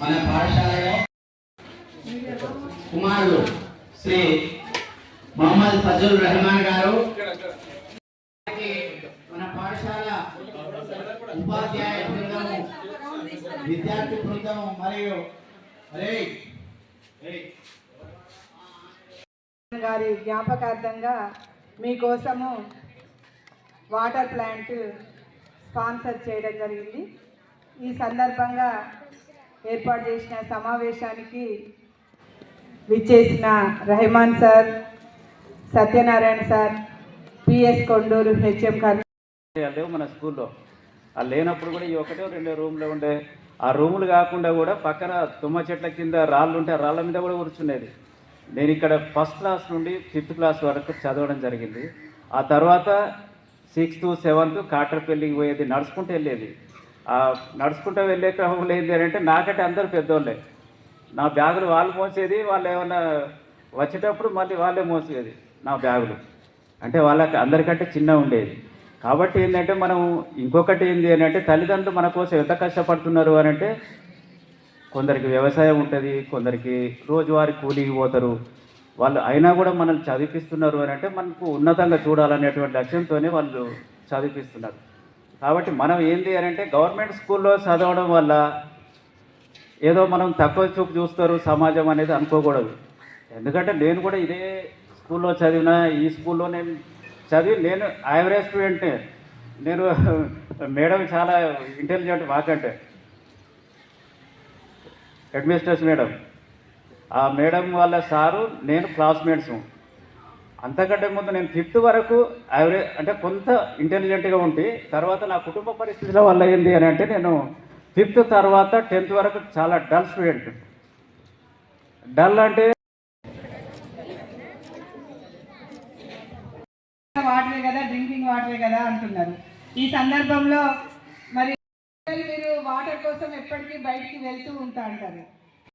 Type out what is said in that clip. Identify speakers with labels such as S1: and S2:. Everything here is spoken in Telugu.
S1: మన పాఠశాలలో కుమారుడు శ్రీ మహమ్మద్ ఫజుల్ రెహమాన్ గారు. మన పాఠశాల ఉపాధ్యాయ బృందము విద్యార్థి బృందము మరియు
S2: గారి జ్ఞాపకార్థంగా మీకోసము వాటర్ ప్లాంట్ స్పాన్సర్ చేయడం జరిగింది. ఈ సందర్భంగా ఏర్పాటు చేసిన సమావేశానికి విచ్చేసిన Rehman sir Satyanarayana sir PS Konduru HM కర్
S3: మన స్కూల్లో. అది లేనప్పుడు కూడా ఈ ఒకటే రెండో రూమ్లో ఉండే ఆ రూములు కాకుండా కూడా పక్కన తుమ్మ చెట్ల కింద రాళ్ళు ఉంటే ఆ రాళ్ళ మీద కూడా కూర్చునేది. నేను ఇక్కడ ఫస్ట్ క్లాస్ నుండి ఫిఫ్త్ క్లాస్ వరకు చదవడం జరిగింది. ఆ తర్వాత సిక్స్త్ సెవెంత్ కాటర్పల్లికి పోయేది నడుచుకుంటూ వెళ్ళేది. ఆ నడుచుకుంటూ వెళ్ళే క్రమంలో ఏంటి అని అంటే నాకంటే అందరు పెద్దోళ్ళే. నా బ్యాగులు వాళ్ళు మోసేది వాళ్ళు ఏమన్నా వచ్చేటప్పుడు మళ్ళీ వాళ్ళే మోసేది నా బ్యాగులు. అంటే వాళ్ళకి అందరికంటే చిన్న ఉండేది. కాబట్టి ఏంటంటే మనం ఇంకొకటి ఏంటి అని అంటే తల్లిదండ్రులు మన కోసం ఎంత కష్టపడుతున్నారు అని అంటే కొందరికి వ్యవసాయం ఉంటుంది కొందరికి రోజువారి కూలీకి పోతారు. వాళ్ళు అయినా కూడా మనల్ని చదివిస్తున్నారు అని అంటే మనకు ఉన్నతంగా చూడాలనేటువంటి లక్ష్యంతోనే వాళ్ళు చదివిపిస్తున్నారు. కాబట్టి మనం ఏంది అని అంటే గవర్నమెంట్ స్కూల్లో చదవడం వల్ల ఏదో మనం తక్కువ చూపు చూస్తారు సమాజం అనేది అనుకోకూడదు. ఎందుకంటే నేను కూడా ఇదే స్కూల్లో చదివిన ఈ స్కూల్లో నేను చదివి నేను యావరేజ్ స్టూడెంట్నే నేను మేడం చాలా ఇంటెలిజెంట్ మాకంటే అడ్మినిస్ట్రేషన్ మేడం. ఆ మేడం వాళ్ళ సారు నేను క్లాస్మేట్స్ అంతకంటే ముందు నేను ఫిఫ్త్ వరకు యావరేజ్ అంటే కొంత ఇంటెలిజెంట్గా ఉండి తర్వాత నా కుటుంబ పరిస్థితుల వల్ల ఏంది అని అంటే నేను ఫిఫ్త్ తర్వాత టెన్త్ వరకు చాలా డల్ స్టూడెంట్ డల్ అంటే
S2: వాటరే కదా డ్రింకింగ్ వాటరే కదా అంటున్నారు. ఈ సందర్భంలో మరి మీరు వాటర్ కోసం ఎప్పటికీ బయటికి వెళ్తూ ఉంటా అంటారు